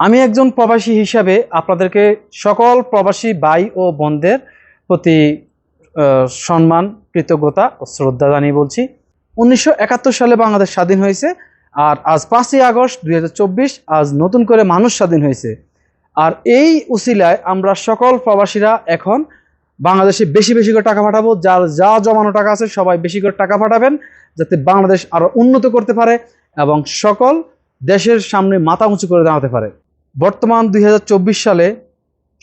আমি একজন প্রবাসী হিসাবে আপনাদেরকে সকল প্রবাসী ভাই ও বোনদের প্রতি সম্মান, কৃতজ্ঞতা ও শ্রদ্ধা জানিয়ে বলছি। উনিশশো একাত্তর সালে বাংলাদেশ স্বাধীন হয়েছে আর আজ পাঁচই আগস্ট দু হাজার চব্বিশ, আজ নতুন করে মানুষ স্বাধীন হয়েছে। আর এই উসিলায় আমরা সকল প্রবাসীরা এখন বাংলাদেশে বেশি বেশি করে টাকা পাঠাবো, যার যা জমানো টাকা আছে সবাই বেশি করে টাকা পাঠাবেন, যাতে বাংলাদেশ আরও উন্নত করতে পারে এবং সকল দেশের সামনে মাথা উঁচু করে দাঁড়াতে পারে। বর্তমান দুই হাজার চব্বিশ সালে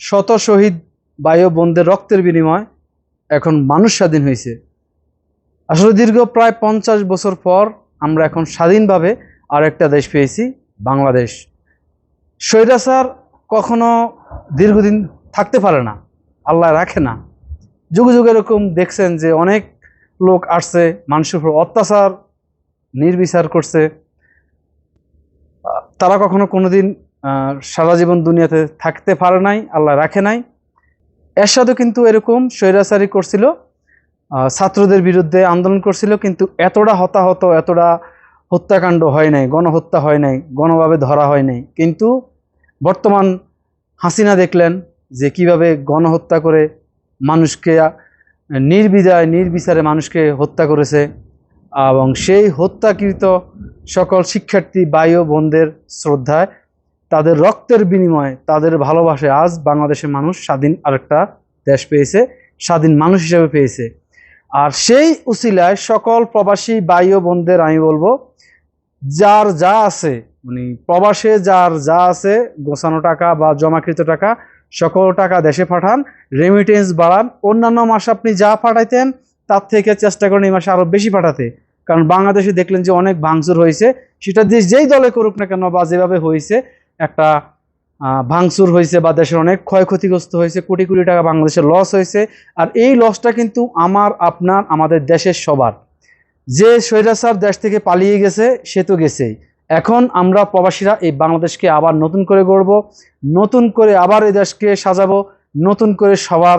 শত শহীদ বায়ু বোনদের রক্তের বিনিময় এখন মানুষ স্বাধীন হয়েছে। আসলে দীর্ঘ প্রায় পঞ্চাশ বছর পর আমরা এখন স্বাধীনভাবে আর একটা দেশ পেয়েছি, বাংলাদেশ। স্বৈরাচার কখনো দীর্ঘদিন থাকতে পারে না, আল্লাহ রাখে না। যুগে যুগে এরকম দেখছেন যে অনেক লোক আসছে, মানুষের উপর অত্যাচার, নির্বিচার করছে। তারা কখনো কোনোদিন সারা জীবন দুনিয়াতে থাকতে পারে নাই আল্লাহ রাখে নাই। এরশাদও কিন্তু এরকম স্বৈরাচারী করছিল ছাত্রদের বিরুদ্ধে আন্দোলন করছিল কিন্তু এতটা হতাহত এতটা হত্যাকাণ্ড হয় নাই গণহত্যা হয় নাই গণভাবে ধরা হয় নাই। কিন্তু বর্তমান হাসিনা দেখলেন যে কীভাবে গণহত্যা করে মানুষকে আহ, নির্বিধায় নির্বিচারে মানুষকে হত্যা করেছে এবং সেই হত্যাকৃত সকল শিক্ষার্থী ও বোনদের শ্রদ্ধায় তাদের রক্তের বিনিময়ে তাদের ভালোবাসে আজ বাংলাদেশের মানুষ স্বাধীন আরেকটা দেশ পেয়েছে, স্বাধীন মানুষ হিসেবে পেয়েছে। আর সেই উসিলায় সকল প্রবাসী ভাই ও বোনদের আমি বলব, যার যা আছে মানে প্রবাসে যার যা আছে, গোছানো টাকা বা জমাকৃত টাকা, সকল টাকা দেশে পাঠান রেমিটেন্স বাড়ান, অন্যান্য মাসে আপনি যা পাঠাইতেন, তার থেকে চেষ্টা করেন এই মাসে আরও বেশি পাঠাতে। কারণ বাংলাদেশে দেখলেন যে অনেক ভাঙচুর হয়েছে, সেটা দেশ যেই দলে করুক না কেন বা যেভাবে হয়েছে একটা ভাঙচুর হয়েছে বা দেশের অনেক ক্ষয়ক্ষতিগ্রস্ত হয়েছে, কোটি কোটি টাকা বাংলাদেশের লস হয়েছে। আর এই লসটা কিন্তু আমার, আপনার, আমাদের দেশের সবার। যে স্বৈরাচার দেশ থেকে পালিয়ে গেছে, সে তো গেছেই। এখন আমরা প্রবাসীরা এই বাংলাদেশকে আবার নতুন করে গড়ব, নতুন করে আবার এই দেশকে সাজাবো, নতুন করে সবার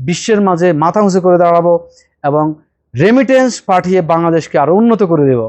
বিশ্বের মাঝে মাথা উঁচু করে দাঁড়াবো এবং রেমিটেন্স পাঠিয়ে বাংলাদেশকে আরও উন্নত করে দেব।